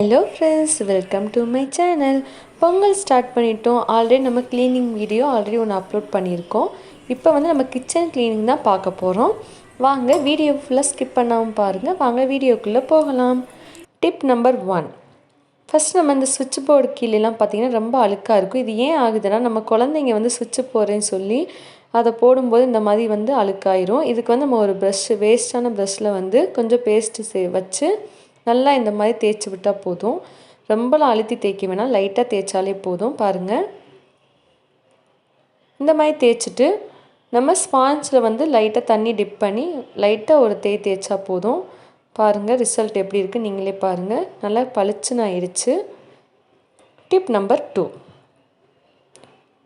Hello friends welcome to my channel Pongal start பண்ணிட்டோம். Already நம்ம cleaning video already ஒன்று upload பண்ணியிருக்கோம். இப்போ வந்து நம்ம கிச்சன் க்ளீனிங் தான் பார்க்க போகிறோம் வாங்க வீடியோ ஃபுல்லாக ஸ்கிப் பண்ணாமல் பாருங்கள் வாங்க வீடியோக்குள்ளே போகலாம். டிப் நம்பர் ஒன் ஃபஸ்ட் நம்ம இந்த சுவிட்ச் போர்டு கீழேலாம் பார்த்தீங்கன்னா ரொம்ப அழுக்காக இருக்கும். இது ஏன் ஆகுதுன்னா நம்ம குழந்தைங்க வந்து சுவிட்ச் போடுறேன்னு சொல்லி அதை போடும்போது இந்த மாதிரி வந்து அழுக்காயிரும். இதுக்கு வந்து நம்ம ஒரு ப்ரஷ் வேஸ்ட்டான ப்ரஷ்ஷில் வந்து கொஞ்சம் பேஸ்ட்டு சே வச்சு நல்லா இந்த மாதிரி தேய்ச்சி விட்டால் போதும். ரொம்பலாம் அழுத்தி தேய்க்க வேணாம். லைட்டாக தேய்ச்சாலே போதும். பாருங்கள் இந்த மாதிரி தேய்ச்சிட்டு நம்ம ஸ்பாஞ்சில் வந்து லைட்டாக தண்ணி டிப் பண்ணி லைட்டாக ஒரு தேய் தேய்ச்சா போதும். பாருங்கள் ரிசல்ட் எப்படி இருக்குது நீங்களே பாருங்கள் நல்லா பளிச்சுன்னு ஆயிடுச்சு டிப் நம்பர் டூ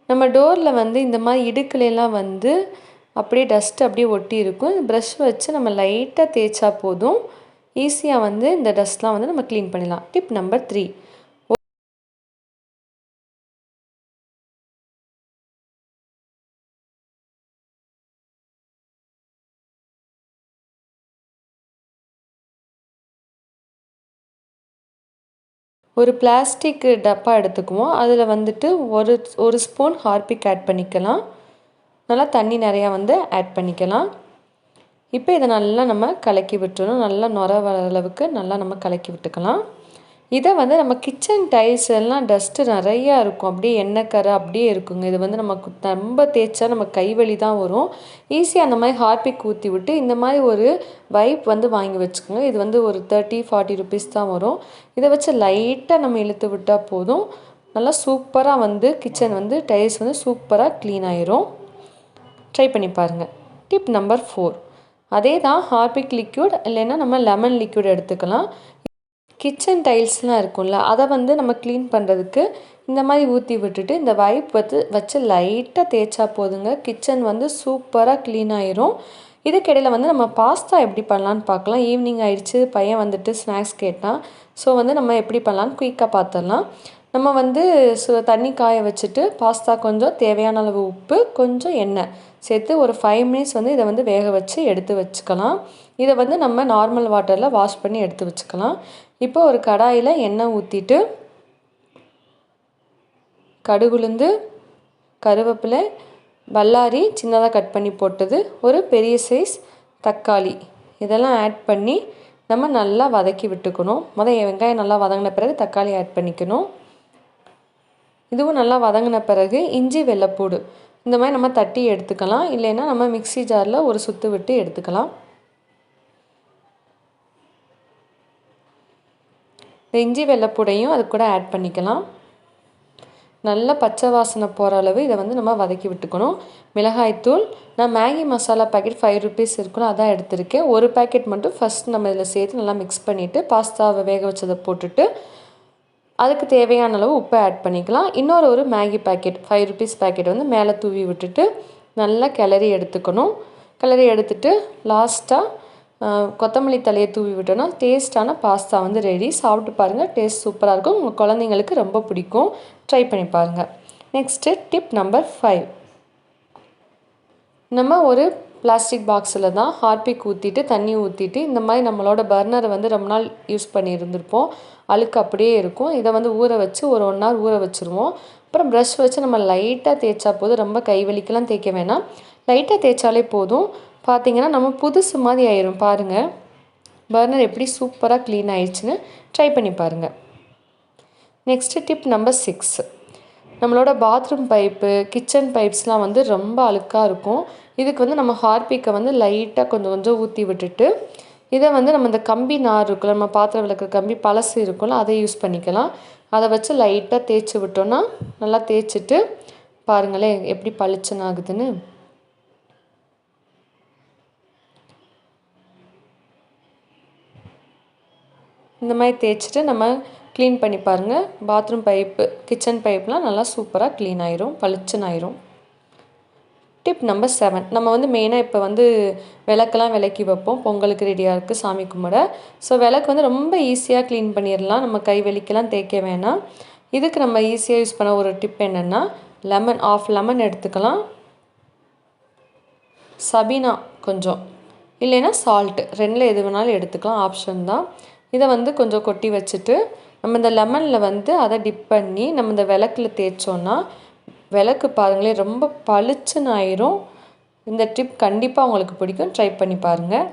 நம்ம டோரில் வந்து இந்த மாதிரி இடுக்குலாம் வந்து அப்படியே டஸ்ட் அப்படியே ஒட்டி இருக்கும். ப்ரஷ் வச்சு நம்ம லைட்டாக தேய்ச்சா போதும். ஈஸியாக வந்து இந்த டஸ்ட்லாம் வந்து நம்ம க்ளீன் பண்ணிடலாம். டிப் நம்பர் த்ரீ ஒரு பிளாஸ்டிக் டப்பா எடுத்துக்குவோம். அதில் வந்துட்டு ஒரு ஒரு ஸ்பூன் ஹார்பிக் ஆட் பண்ணிக்கலாம். நல்லா தண்ணி நிறையா வந்து ஆட் பண்ணிக்கலாம். இப்போ இதை நல்லா நம்ம கலக்கி விட்டுறணும். நல்லா நுர வர அளவுக்கு நல்லா நம்ம கலக்கி விட்டுக்கலாம். இதை வந்து நம்ம கிச்சன் டைல்ஸ் எல்லாம் டஸ்ட்டு நிறையா இருக்கும். அப்படியே எண்ணெய் கரை அப்படியே இருக்குங்க. இது வந்து நமக்கு ரொம்ப தேய்ச்சா நம்ம கைவலி தான் வரும். ஈஸியாக அந்த மாதிரி ஹார்பிக் ஊற்றி விட்டு இந்த மாதிரி ஒரு வைப் வந்து வாங்கி வச்சுக்கோங்க. இது வந்து ஒரு தேர்ட்டி ஃபார்ட்டி ருபீஸ் தான் வரும். இதை வச்சு லைட்டாக நம்ம இழுத்து விட்டால் போதும். நல்லா சூப்பராக வந்து கிச்சன் வந்து டைல்ஸ் வந்து சூப்பராக க்ளீன் ஆயிரும். ட்ரை பண்ணி பாருங்கள் டிப் நம்பர் ஃபோர் அதே தான் ஹார்பிக் லிக்யூட் இல்லைன்னா நம்ம லெமன் லிக்யூட் எடுத்துக்கலாம். கிச்சன் டைல்ஸ்லாம் இருக்கும்ல அதை வந்து நம்ம க்ளீன் பண்ணுறதுக்கு இந்த மாதிரி ஊற்றி விட்டுட்டு இந்த வைப் வந்து வச்சு லைட்டாக தேய்ச்சா போதுங்க. கிச்சன் வந்து சூப்பராக க்ளீன் ஆயிரும். இதுக்கிடையில் வந்து நம்ம பாஸ்தா எப்படி பண்ணலான்னு பார்க்கலாம். ஈவினிங் ஆயிடுச்சு பையன் வந்துட்டு ஸ்நாக்ஸ் கேட்டான். ஸோ வந்து நம்ம எப்படி பண்ணலான்னு குயிக்காக பார்த்துடலாம். நம்ம வந்து சு தண்ணி காய வச்சுட்டு பாஸ்தா கொஞ்சம் தேவையான அளவு உப்பு கொஞ்சம் எண்ணெய் சேர்த்து ஒரு ஃபைவ் மினிட்ஸ் வந்து இதை வந்து வேக வச்சு எடுத்து வச்சுக்கலாம். இதை வந்து நம்ம நார்மல் வாட்டரில் வாஷ் பண்ணி எடுத்து வச்சுக்கலாம். இப்போ ஒரு கடாயில் எண்ணெய் ஊற்றிட்டு கடுகுலுந்து கருவேப்பிலை வல்லாரி சின்னதாக கட் பண்ணி போட்டது ஒரு பெரிய சைஸ் தக்காளி. இதெல்லாம் ஆட் பண்ணி நம்ம நல்லா வதக்கி விட்டுக்கணும். முதல் வெங்காயம் நல்லா வதங்கின பிறகு தக்காளி ஆட் பண்ணிக்கணும். இதுவும் நல்லா வதங்கின பிறகு இஞ்சி வெள்ளைப்பூடு. இந்த மாதிரி நம்ம தட்டி எடுத்துக்கலாம். இல்லைன்னா நம்ம மிக்சி ஜாரில் ஒரு சுத்து விட்டு எடுத்துக்கலாம். இந்த இஞ்சி வெள்ளைப்பூடையும் அது கூட ஆட் பண்ணிக்கலாம். நல்ல பச்சை வாசனை போகிற அளவு இதை வந்து நம்ம வதக்கி விட்டுக்கணும். மிளகாய்த்தூள் நான் Maggi masala packet five rupees இருக்கணும் அதான் எடுத்திருக்கேன். ஒரு பேக்கெட் மட்டும் ஃபஸ்ட் நம்ம இதில் சேர்த்து நல்லா மிக்ஸ் பண்ணிவிட்டு பாஸ்தாவை வேக வச்சதை போட்டுட்டு அதுக்கு தேவையான அளவு உப்பை ஆட் பண்ணிக்கலாம். இன்னொரு ஒரு Maggi packet five rupees packet வந்து மேலே தூவி விட்டுட்டு நல்லா கிளறி எடுத்துக்கணும். கிளறி எடுத்துட்டு லாஸ்ட்டாக கொத்தமல்லி தலையை தூவி விட்டோன்னா டேஸ்ட்டான பாஸ்தா வந்து ரெடி சாப்பிட்டு பாருங்கள் டேஸ்ட் சூப்பராக இருக்கும். உங்கள் குழந்தைங்களுக்கு ரொம்ப பிடிக்கும். ட்ரை பண்ணி பாருங்கள் நெக்ஸ்ட்டு டிப் நம்பர் ஃபைவ் நம்ம ஒரு பிளாஸ்டிக் பாக்ஸில் தான் ஹார்பிக் ஊற்றிட்டு தண்ணி ஊற்றிட்டு இந்த மாதிரி நம்மளோட பர்னரை வந்து ரொம்ப நாள் யூஸ் பண்ணியிருந்திருப்போம். அழுக்கு அப்படியே இருக்கும். இதை வந்து ஊற வச்சு ஒரு ஒன் ஹவர் ஊற வச்சுருவோம். அப்புறம் ப்ரஷ் வச்சு நம்ம லைட்டாக தேய்ச்சா போதும். ரொம்ப கை வலிக்கெல்லாம் தேய்க்க வேணாம். லைட்டாக தேய்ச்சாலே போதும். பார்த்திங்கன்னா நம்ம புதுசு மாதிரி ஆயிரும். பாருங்கள் பர்னர் எப்படி சூப்பராக க்ளீன் ஆயிடுச்சுன்னு ட்ரை பண்ணி பாருங்கள் நெக்ஸ்ட்டு டிப் நம்பர் சிக்ஸ் நம்மளோட பாத்ரூம் பைப்பு கிச்சன் பைப்ஸ்லாம் வந்து ரொம்ப அழுக்காக இருக்கும். இதுக்கு வந்து நம்ம ஹார்பிக்கை வந்து லைட்டாக கொஞ்சம் கொஞ்சம் ஊற்றி விட்டுட்டு இதை வந்து நம்ம இந்த கம்பி நார் இருக்குல்ல நம்ம பாத்திரம் விளக்குற கம்பி பழசு இருக்கும்ல அதை யூஸ் பண்ணிக்கலாம். அதை வச்சு லைட்டாக தேய்ச்சி விட்டோன்னா நல்லா தேய்ச்சிட்டு பாருங்களேன் எப்படி பளிச்சன் ஆகுதுன்னு. இந்த மாதிரி தேய்ச்சிட்டு நம்ம க்ளீன் பண்ணி பாருங்கள் பாத்ரூம் பைப்பு கிச்சன் பைப்லாம் நல்லா சூப்பராக க்ளீன் ஆயிரும். பளிச்சுன்னு ஆயிரும். டிப் நம்பர் செவன் நம்ம வந்து மெயினாக இப்போ வந்து விளக்கெல்லாம் விளக்கி வைப்போம். பொங்கலுக்கு ரெடியாக இருக்குது சாமி கும்பிட. ஸோ விளக்கு வந்து ரொம்ப ஈஸியாக க்ளீன் பண்ணிடலாம் நம்ம கை வெளிக்கெல்லாம் தேய்க்க வேணாம். இதுக்கு நம்ம ஈஸியாக யூஸ் பண்ண ஒரு டிப் என்னென்னா லெமன் ஆஃப் லெமன் எடுத்துக்கலாம். சபீனா கொஞ்சம். இல்லைன்னா சால்ட்டு ரெண்டில் எது வேணாலும் எடுத்துக்கலாம். ஆப்ஷன் தான். இதை வந்து கொஞ்சம் கொட்டி வச்சுட்டு நம்ம இந்த லெமனில் வந்து அதை டிப் பண்ணி நம்ம இந்த விளக்கில் தேய்ச்சோன்னா விளக்கு பாருங்களேன் ரொம்ப பளிச்சுன்னு ஆயிரும். இந்த டிப் கண்டிப்பாக உங்களுக்கு பிடிக்கும். ட்ரை பண்ணி பாருங்கள்